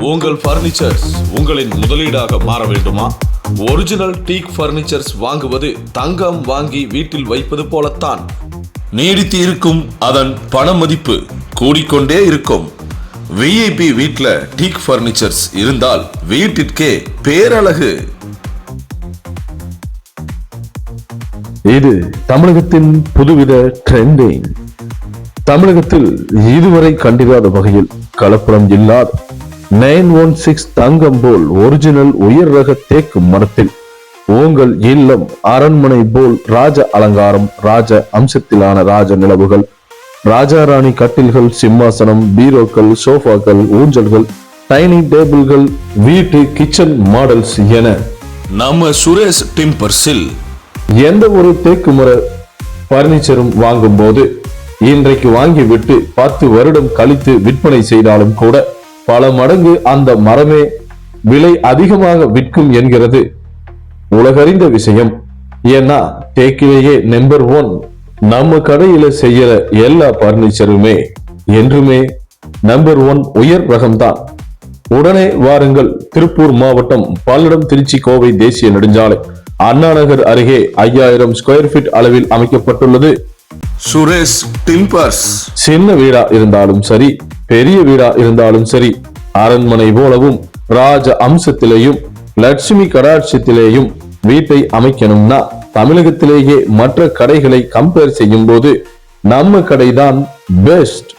உங்கள் பர்னிச்சர்ஸ் உங்களின் முதலீடாக மாற வேண்டுமா? ஒரிஜினல் டீக் பர்னிச்சர்ஸ் வாங்குவது தங்கம் வாங்கி வீட்டில் வைப்பது போலத்தான். நீடித்து இருக்கும் அதன் பண மதிப்பு கூடிக்கொண்டே இருக்கும். விஐபி வீட்டில் டீக் பர்னிச்சர்ஸ் இருந்தால் வீட்டிற்கே பேரழகு. இது தமிழகத்தின் புதுவித ட்ரெண்டிங் தமிழகத்தில் இதுவரை கண்டிராத வகையில் கலப்படம் இல்லாத நைன் ஒன் சிக்ஸ் தங்கம் போல் ஒரிஜினல் உயர் ரக தேக்கு மரத்தில். உங்கள் இல்லம் அரண்மனை போல் ராஜ அலங்காரம் ராஜ அம்சத்திலான ராஜ நிலவுகள். ராஜாராணி கட்டில்கள் சிம்மாசனம் பீரோக்கள் சோஃபாக்கள் ஊஞ்சல்கள் டைனிங் டேபிள்கள் வீட்டு கிச்சன் மாடல்ஸ் என. நம்ம சுரேஷ் டிம்பர்ஸில் எந்த ஒரு தேக்கு மர பர்னிச்சரும் வாங்கும் போது இன்றைக்கு வாங்கி விட்டு பத்து வருடம் கழித்து விற்பனை செய்தாலும் கூட பல மடங்கு அந்த மரமே விலை அதிகமாக விற்கும் என்கிறது. உலகறிந்த விஷயம். ஏன்னா தேக்கிலேயே நம்பர் ஒன் நம்ம கடையில செய்யற எல்லா பர்னிச்சருமே என்றுமே நம்பர் ஒன் உயர் ரகம்தான். உடனே வாருங்கள் திருப்பூர் மாவட்டம் பல்லடம் திருச்சி கோவை தேசிய நெடுஞ்சாலை. அண்ணா நகர் அருகே ஐயாயிரம் ஸ்கொயர் ஃபீட் அளவில் அமைக்கப்பட்டுள்ளது. சுரேஷ் டிம்பர்ஸ். சின்ன வீடா இருந்தாலும் சரி பெரிய வீடா இருந்தாலும் சரி அரண்மனை போலவும் ராஜ அம்சத்திலேயும் லட்சுமி கடாட்சத்திலேயும் வீட்டை அமைக்கணும்னா தமிழகத்திலேயே மற்ற கடைகளை கம்பேர் செய்யும் போது நம்ம கடைதான் பெஸ்ட்